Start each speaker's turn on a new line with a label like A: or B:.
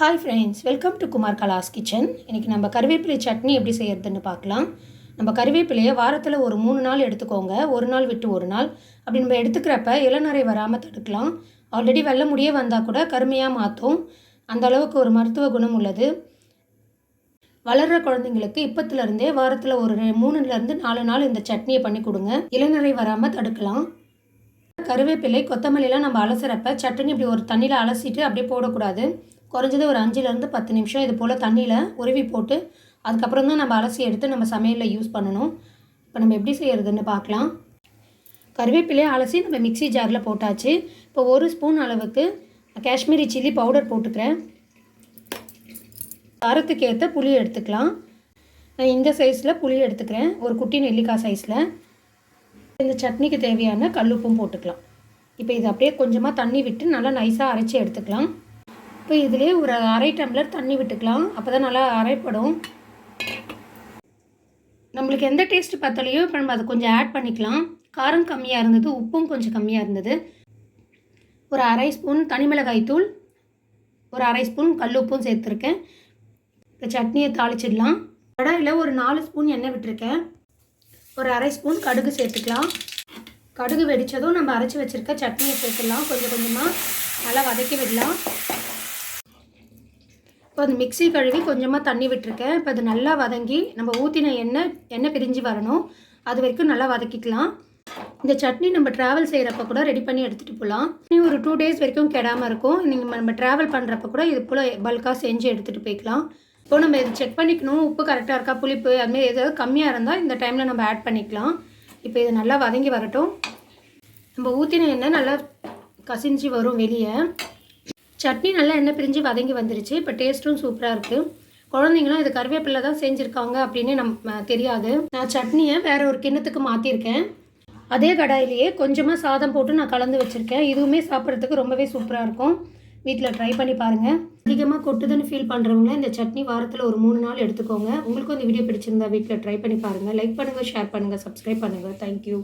A: Hi friends welcome to Kumar கலாஸ் kitchen இன்றைக்கி நம்ம கருவேப்பிலை சட்னி எப்படி செய்கிறதுன்னு பார்க்கலாம். நம்ம கருவேப்பிலையை வாரத்தில் ஒரு மூணு நாள் எடுத்துக்கோங்க. ஒரு நாள் விட்டு ஒரு நாள். அப்படி நம்ம எடுத்துக்கிறப்ப இளநரை வராமல் தடுக்கலாம். ஆல்ரெடி வெள்ள முடியே வந்தால் கூட கருமையாக மாற்றும் அந்த அளவுக்கு ஒரு மருத்துவ குணம் உள்ளது. வளர்கிற குழந்தைங்களுக்கு இப்போத்துலேருந்தே வாரத்தில் ஒரு ரெ- மூணுலேருந்து நாலு நாள் இந்த சட்னியை பண்ணி கொடுங்க. இளநரை வராமல் தடுக்கலாம். கருவேப்பிலை கொத்தமல்லிலாம் நம்ம அலசுறப்ப சட்னி இப்படி ஒரு தண்ணியில் அலசிட்டு அப்படியே போடக்கூடாது. குறைஞ்சது ஒரு அஞ்சுலேருந்து பத்து நிமிஷம் இது போல் தண்ணியில் உருவி போட்டு அதுக்கப்புறம் தான் நம்ம அலசி எடுத்து நம்ம சமையலில் யூஸ் பண்ணணும். இப்போ நம்ம எப்படி செய்கிறதுன்னு பார்க்கலாம். கருவேப்பிலையை அலசி நம்ம மிக்ஸி ஜாரில் போட்டாச்சு. இப்போ ஒரு ஸ்பூன் அளவுக்கு காஷ்மீரி சில்லி பவுடர் போட்டுக்கிறேன். காரத்துக்கு ஏற்ற புளி எடுத்துக்கலாம். நான் இந்த சைஸில் புளி எடுத்துக்கிறேன். ஒரு குட்டி நெல்லிக்காய் சைஸில் இந்த சட்னிக்கு தேவையான கல்லுப்பும் போட்டுக்கலாம். இப்போ இது அப்படியே கொஞ்சமாக தண்ணி விட்டு நல்லா நைஸாக அரைச்சி எடுத்துக்கலாம். இப்போ இதிலே ஒரு அரை டம்ளர் தண்ணி விட்டுக்கலாம். அப்போ தான் நல்லா அரைப்படும். நம்மளுக்கு எந்த டேஸ்ட் பார்த்தாலையோ இப்போ நம்ம அதை கொஞ்சம் ஆட் பண்ணிக்கலாம். காரம் கம்மியாக இருந்தது உப்பும் கொஞ்சம் கம்மியாக இருந்தது. ஒரு அரை ஸ்பூன் தனிமிளகாய் தூள் ஒரு அரை ஸ்பூன் கல்லுப்பும் சேர்த்துருக்கேன். இப்போ சட்னியை தாளிச்சிடலாம். கடாயில் ஒரு நாலு ஸ்பூன் எண்ணெய் விட்டுருக்கேன். ஒரு அரை ஸ்பூன் கடுகு சேர்த்துக்கலாம். கடுகு வெடித்ததும் நம்ம அரைச்சி வச்சுருக்க சட்னியை சேர்த்துடலாம். கொஞ்சம் கொஞ்சமாக நல்லா வதக்கி விடலாம். இப்போ அது மிக்ஸி கழுவி கொஞ்சமாக தண்ணி விட்டுருக்கேன். இப்போ அது நல்லா வதங்கி நம்ம ஊற்றின எண்ணெய் எண்ணெய் பிரிஞ்சு வரணும். அது வரைக்கும் நல்லா வதக்கிக்கலாம். இந்த சட்னி நம்ம ட்ராவல் செய்கிறப்ப கூட ரெடி பண்ணி எடுத்துகிட்டு போகலாம் இனி ஒரு டூ டேஸ் வரைக்கும் கெடாமல் இருக்கும். நீங்கள் நம்ம ட்ராவல் பண்ணுறப்ப கூட இது போல் பல்காக செஞ்சு எடுத்துகிட்டு போய்க்கலாம். இப்போ நம்ம இது செக் பண்ணிக்கணும். உப்பு கரெக்டாக இருக்கா? புளிப்பு அதுமாதிரி ஏதாவது கம்மியாக இருந்தால் இந்த டைமில் நம்ம ஆட் பண்ணிக்கலாம். இப்போ இது நல்லா வதங்கி வரட்டும். நம்ம ஊற்றின எண்ணெய் நல்லா கசிஞ்சு வரும் வெளியே. சட்னி நல்லா எண்ணெய் பிரிஞ்சு வதங்கி வந்துருச்சு. இப்போ டேஸ்ட்டும் சூப்பராக இருக்குது குழந்தைங்களும் இது கருவேப்பிலை தான் செஞ்சுருக்காங்க அப்படின்னு நம்ம தெரியாது. நான் சட்னியை வேறு ஒரு கிண்ணத்துக்கு மாற்றிருக்கேன் அதே கடாயிலேயே கொஞ்சமாக சாதம் போட்டு நான் கலந்து வச்சுருக்கேன். இதுவுமே சாப்பிட்றதுக்கு ரொம்பவே சூப்பராக இருக்கும். வீட்டில் ட்ரை பண்ணி பாருங்கள் அதிகமாக கொட்டுதுன்னு ஃபீல் பண்ணுறவங்க இந்த சட்னி வாரத்தில் ஒரு மூணு நாள் எடுத்துக்கோங்க. உங்களுக்கும் இந்த வீடியோ பிடிச்சிருந்தா வீட்டில் ட்ரை பண்ணி பாருங்கள் லைக் பண்ணுங்கள் ஷேர் பண்ணுங்கள் சப்ஸ்கிரைப் பண்ணுங்கள் தேங்க்யூ